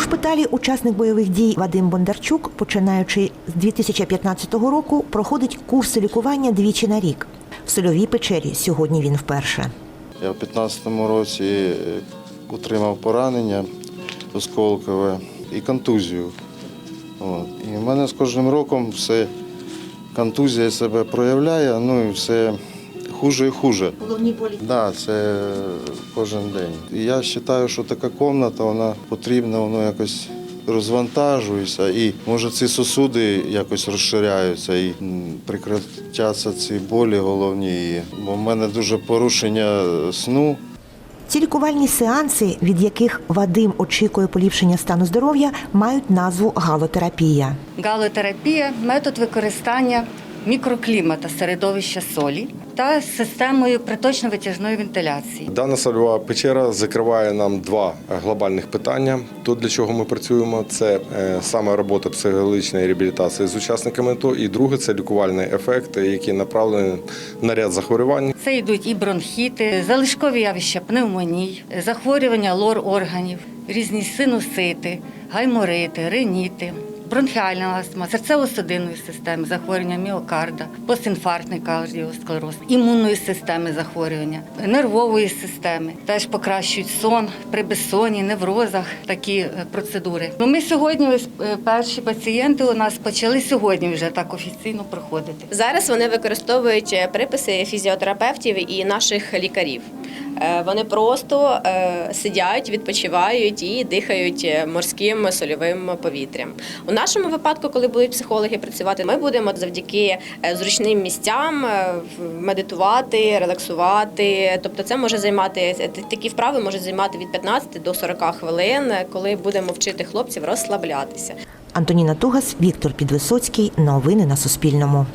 У шпиталі учасник бойових дій Вадим Бондарчук, починаючи з 2015 року, проходить курси лікування двічі на рік. В сольовій печері сьогодні він вперше. Я в 15-му році е, отримав поранення осколкове і контузію. От. І в мене з кожним роком все контузія себе проявляє, ну і все хуже і хуже. Головні болі. Да, це кожен день. І я вважаю, що така кімната, вона потрібна, воно якось розвантажується, і може ці сосуди якось розширяються і м, ці болі головні. І- Бо в мене дуже порушення сну. Ці лікувальні сеанси, від яких Вадим очікує поліпшення стану здоров'я, мають назву галотерапія. Галотерапія метод використання мікроклімата середовища солі та з системою приточно-витяжної вентиляції. Дана сольова печера закриває нам два глобальних питання. То, для чого ми працюємо, це е, саме робота психологічної реабілітації з учасниками АТО, і друге це лікувальний ефект, який направлений на ряд захворювань. Це йдуть і бронхіти, залишкові явища пневмоній, захворювання лор органів, різні синусити, гайморити, реніти. Бронхіальна астма, серцево-судинної системи, захворювання міокарда, постінфарктний кардіосклероз, імунної системи захворювання, нервової системи. Теж покращують сон при безсонні, неврозах такі е, процедури. Ну, ми сьогодні е, перші пацієнти у нас почали сьогодні вже так офіційно проходити. Зараз вони використовують е, приписи фізіотерапевтів і наших лікарів. Е, Вони просто е, сидять, відпочивають і дихають е, морським сольовим повітрям. У нашому випадку, коли будуть психологи працювати, ми будемо завдяки зручним місцям медитувати, релаксувати. Тобто, це може займати такі вправи можуть займати від 15 до 40 хвилин, коли будемо вчити хлопців розслаблятися. Антоніна Тугас, Віктор Підвисоцький. Новини на Суспільному.